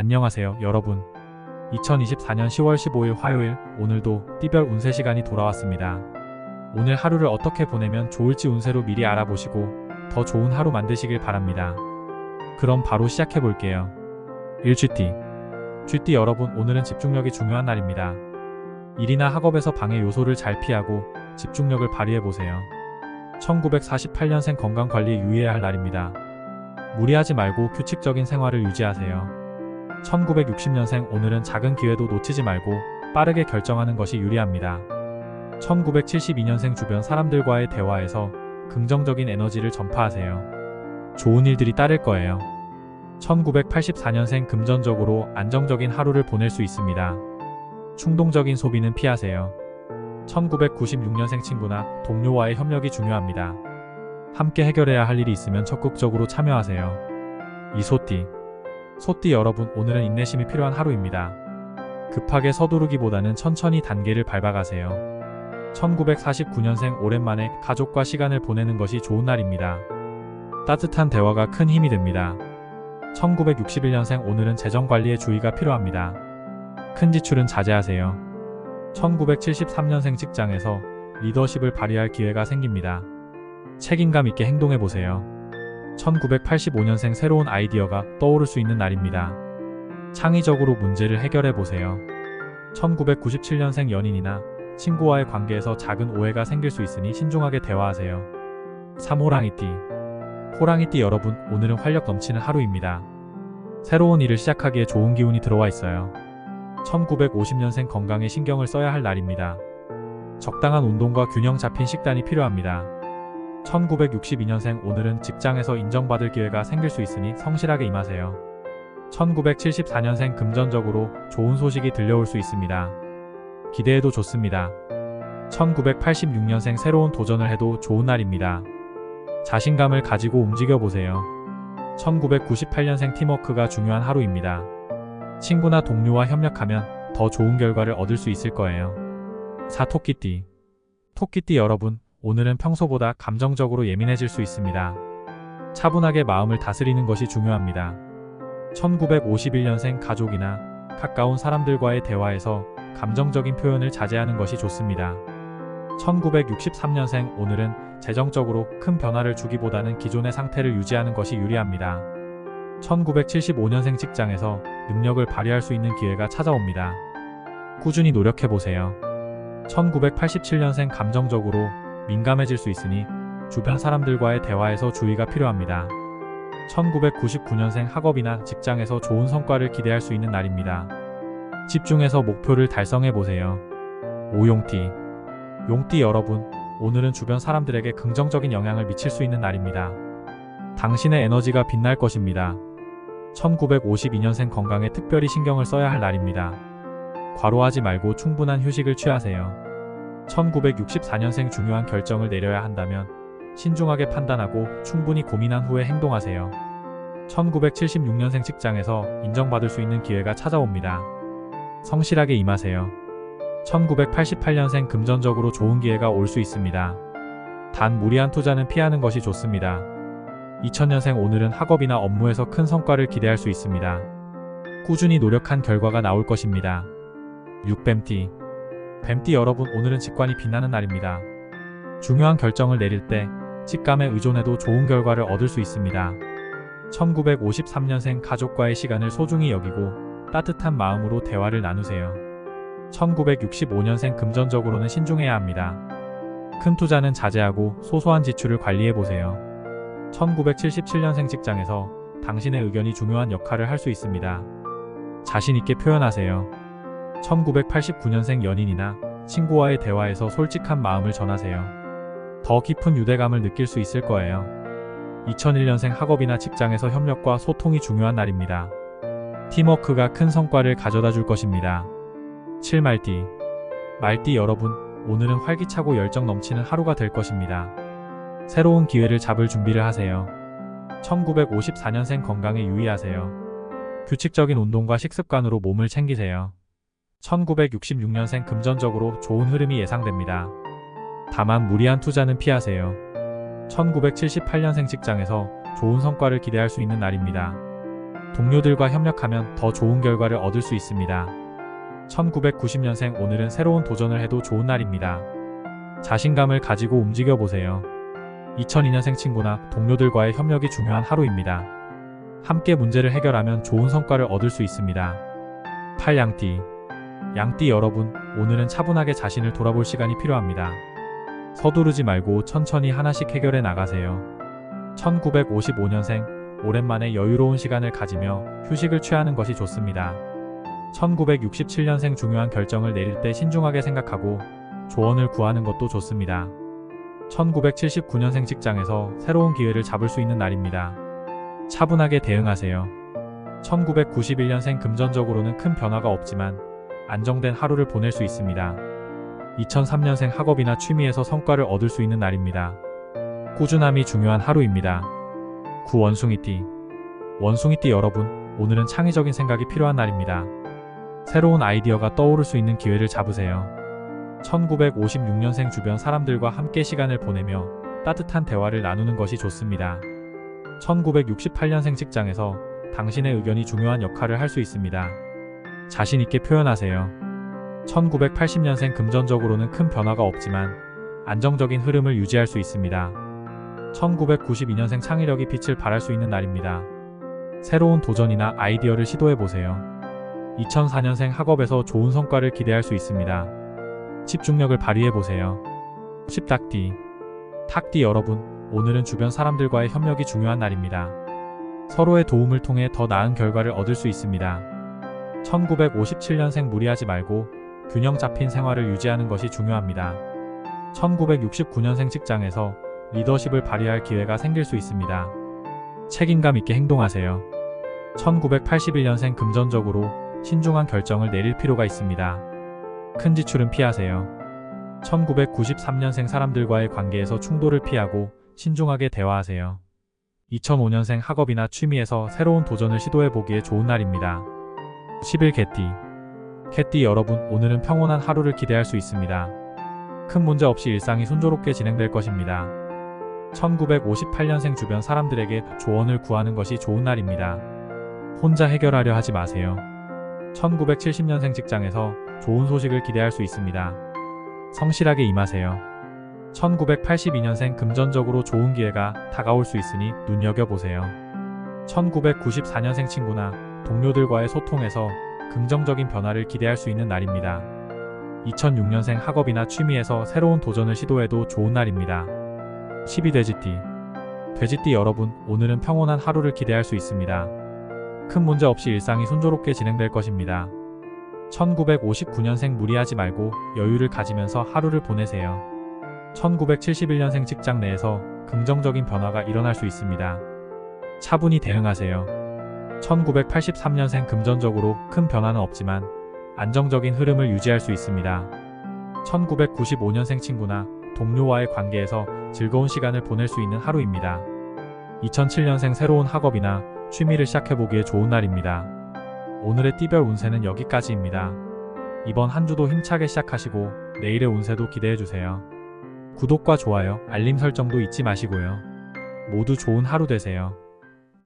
안녕하세요, 여러분. 2024년 10월 15일 화요일, 오늘도 띠별 운세 시간이 돌아왔습니다. 오늘 하루를 어떻게 보내면 좋을지 운세로 미리 알아보시고 더 좋은 하루 만드시길 바랍니다. 그럼 바로 시작해 볼게요. 1쥐띠. 쥐띠 여러분, 오늘은 집중력이 중요한 날입니다. 일이나 학업에서 방해 요소를 잘 피하고 집중력을 발휘해 보세요. 1948년생 건강 관리에 유의해야 할 날입니다. 무리하지 말고 규칙적인 생활을 유지하세요. 1960년생 오늘은 작은 기회도 놓치지 말고 빠르게 결정하는 것이 유리합니다. 1972년생 주변 사람들과의 대화에서 긍정적인 에너지를 전파하세요. 좋은 일들이 따를 거예요. 1984년생 금전적으로 안정적인 하루를 보낼 수 있습니다. 충동적인 소비는 피하세요. 1996년생 친구나 동료와의 협력이 중요합니다. 함께 해결해야 할 일이 있으면 적극적으로 참여하세요. 이소띠. 소띠 여러분, 오늘은 인내심이 필요한 하루입니다. 급하게 서두르기보다는 천천히 단계를 밟아가세요. 1949년생 오랜만에 가족과 시간을 보내는 것이 좋은 날입니다. 따뜻한 대화가 큰 힘이 됩니다. 1961년생 오늘은 재정 관리에 주의가 필요합니다. 큰 지출은 자제하세요. 1973년생 직장에서 리더십을 발휘할 기회가 생깁니다. 책임감 있게 행동해 보세요. 1985년생 새로운 아이디어가 떠오를 수 있는 날입니다. 창의적으로 문제를 해결해 보세요. 1997년생 연인이나 친구와의 관계에서 작은 오해가 생길 수 있으니 신중하게 대화하세요. 3 호랑이띠. 호랑이띠 여러분, 오늘은 활력 넘치는 하루입니다. 새로운 일을 시작하기에 좋은 기운이 들어와 있어요. 1950년생 건강에 신경을 써야 할 날입니다. 적당한 운동과 균형 잡힌 식단이 필요합니다. 1962년생 오늘은 직장에서 인정받을 기회가 생길 수 있으니 성실하게 임하세요. 1974년생 금전적으로 좋은 소식이 들려올 수 있습니다. 기대해도 좋습니다. 1986년생 새로운 도전을 해도 좋은 날입니다. 자신감을 가지고 움직여 보세요. 1998년생 팀워크가 중요한 하루입니다. 친구나 동료와 협력하면 더 좋은 결과를 얻을 수 있을 거예요. 사토끼띠. 토끼띠 여러분, 오늘은 평소보다 감정적으로 예민해질 수 있습니다. 차분하게 마음을 다스리는 것이 중요합니다. 1951년생 가족이나 가까운 사람들과의 대화에서 감정적인 표현을 자제하는 것이 좋습니다. 1963년생 오늘은 재정적으로 큰 변화를 주기보다는 기존의 상태를 유지하는 것이 유리합니다. 1975년생 직장에서 능력을 발휘할 수 있는 기회가 찾아옵니다. 꾸준히 노력해보세요. 1987년생 감정적으로 민감해질 수 있으니 주변 사람들과의 대화에서 주의가 필요합니다. 1999년생 학업이나 직장에서 좋은 성과를 기대할 수 있는 날입니다. 집중해서 목표를 달성해보세요. 오용띠. 용띠 여러분, 오늘은 주변 사람들에게 긍정적인 영향을 미칠 수 있는 날입니다. 당신의 에너지가 빛날 것입니다. 1952년생 건강에 특별히 신경을 써야 할 날입니다. 과로하지 말고 충분한 휴식을 취하세요. 1964년생 중요한 결정을 내려야 한다면 신중하게 판단하고 충분히 고민한 후에 행동하세요. 1976년생 직장에서 인정받을 수 있는 기회가 찾아옵니다. 성실하게 임하세요. 1988년생 금전적으로 좋은 기회가 올 수 있습니다. 단 무리한 투자는 피하는 것이 좋습니다. 2000년생 오늘은 학업이나 업무에서 큰 성과를 기대할 수 있습니다. 꾸준히 노력한 결과가 나올 것입니다. 6뱀띠 뱀띠 여러분 오늘은 직관이 빛나는 날입니다. 중요한 결정을 내릴 때 직감에 의존해도 좋은 결과를 얻을 수 있습니다. 1953년생 가족과의 시간을 소중히 여기고 따뜻한 마음으로 대화를 나누세요. 1965년생 금전적으로는 신중해야 합니다. 큰 투자는 자제하고 소소한 지출을 관리해 보세요. 1977년생 직장에서 당신의 의견이 중요한 역할을 할 수 있습니다. 자신 있게 표현하세요. 1989년생 연인이나 친구와의 대화에서 솔직한 마음을 전하세요. 더 깊은 유대감을 느낄 수 있을 거예요. 2001년생 학업이나 직장에서 협력과 소통이 중요한 날입니다. 팀워크가 큰 성과를 가져다 줄 것입니다. 7말띠 말띠 여러분, 오늘은 활기차고 열정 넘치는 하루가 될 것입니다. 새로운 기회를 잡을 준비를 하세요. 1954년생 건강에 유의하세요. 규칙적인 운동과 식습관으로 몸을 챙기세요. 1966년생 금전적으로 좋은 흐름이 예상됩니다. 다만 무리한 투자는 피하세요. 1978년생 직장에서 좋은 성과를 기대할 수 있는 날입니다. 동료들과 협력하면 더 좋은 결과를 얻을 수 있습니다. 1990년생 오늘은 새로운 도전을 해도 좋은 날입니다. 자신감을 가지고 움직여 보세요. 2002년생 친구나 동료들과의 협력이 중요한 하루입니다. 함께 문제를 해결하면 좋은 성과를 얻을 수 있습니다. 8 양띠 양띠 여러분, 오늘은 차분하게 자신을 돌아볼 시간이 필요합니다. 서두르지 말고 천천히 하나씩 해결해 나가세요. 1955년생, 오랜만에 여유로운 시간을 가지며 휴식을 취하는 것이 좋습니다. 1967년생 중요한 결정을 내릴 때 신중하게 생각하고 조언을 구하는 것도 좋습니다. 1979년생 직장에서 새로운 기회를 잡을 수 있는 날입니다. 차분하게 대응하세요. 1991년생 금전적으로는 큰 변화가 없지만 안정된 하루를 보낼 수 있습니다. 2003년생 학업이나 취미에서 성과를 얻을 수 있는 날입니다. 꾸준함이 중요한 하루입니다. 9 원숭이띠 원숭이띠 여러분, 오늘은 창의적인 생각이 필요한 날입니다. 새로운 아이디어가 떠오를 수 있는 기회를 잡으세요. 1956년생 주변 사람들과 함께 시간을 보내며 따뜻한 대화를 나누는 것이 좋습니다. 1968년생 직장에서 당신의 의견이 중요한 역할을 할 수 있습니다. 자신 있게 표현하세요. 1980년생 금전적으로는 큰 변화가 없지만 안정적인 흐름을 유지할 수 있습니다. 1992년생 창의력이 빛을 발할 수 있는 날입니다. 새로운 도전이나 아이디어를 시도해 보세요. 2004년생 학업에서 좋은 성과를 기대할 수 있습니다. 집중력을 발휘해 보세요. 10닭띠 탁띠 여러분, 오늘은 주변 사람들과의 협력이 중요한 날입니다. 서로의 도움을 통해 더 나은 결과를 얻을 수 있습니다. 1957년생 무리하지 말고 균형 잡힌 생활을 유지하는 것이 중요합니다. 1969년생 직장에서 리더십을 발휘할 기회가 생길 수 있습니다. 책임감 있게 행동하세요. 1981년생 금전적으로 신중한 결정을 내릴 필요가 있습니다. 큰 지출은 피하세요. 1993년생 사람들과의 관계에서 충돌을 피하고 신중하게 대화하세요. 2005년생 학업이나 취미에서 새로운 도전을 시도해 보기에 좋은 날입니다. 10일 개띠 개띠 여러분, 오늘은 평온한 하루를 기대할 수 있습니다. 큰 문제 없이 일상이 순조롭게 진행될 것입니다. 1958년생 주변 사람들에게 조언을 구하는 것이 좋은 날입니다. 혼자 해결하려 하지 마세요. 1970년생 직장에서 좋은 소식을 기대할 수 있습니다. 성실하게 임하세요. 1982년생 금전적으로 좋은 기회가 다가올 수 있으니 눈여겨보세요. 1994년생 친구나 동료들과의 소통에서 긍정적인 변화를 기대할 수 있는 날입니다. 2006년생 학업이나 취미에서 새로운 도전을 시도해도 좋은 날입니다. 12 돼지띠 돼지띠 여러분, 오늘은 평온한 하루를 기대할 수 있습니다. 큰 문제 없이 일상이 순조롭게 진행될 것입니다. 1959년생 무리하지 말고 여유를 가지면서 하루를 보내세요. 1971년생 직장 내에서 긍정적인 변화가 일어날 수 있습니다. 차분히 대응하세요. 1983년생 금전적으로 큰 변화는 없지만 안정적인 흐름을 유지할 수 있습니다. 1995년생 친구나 동료와의 관계에서 즐거운 시간을 보낼 수 있는 하루입니다. 2007년생 새로운 학업이나 취미를 시작해보기에 좋은 날입니다. 오늘의 띠별 운세는 여기까지입니다. 이번 한 주도 힘차게 시작하시고 내일의 운세도 기대해주세요. 구독과 좋아요, 알림 설정도 잊지 마시고요. 모두 좋은 하루 되세요.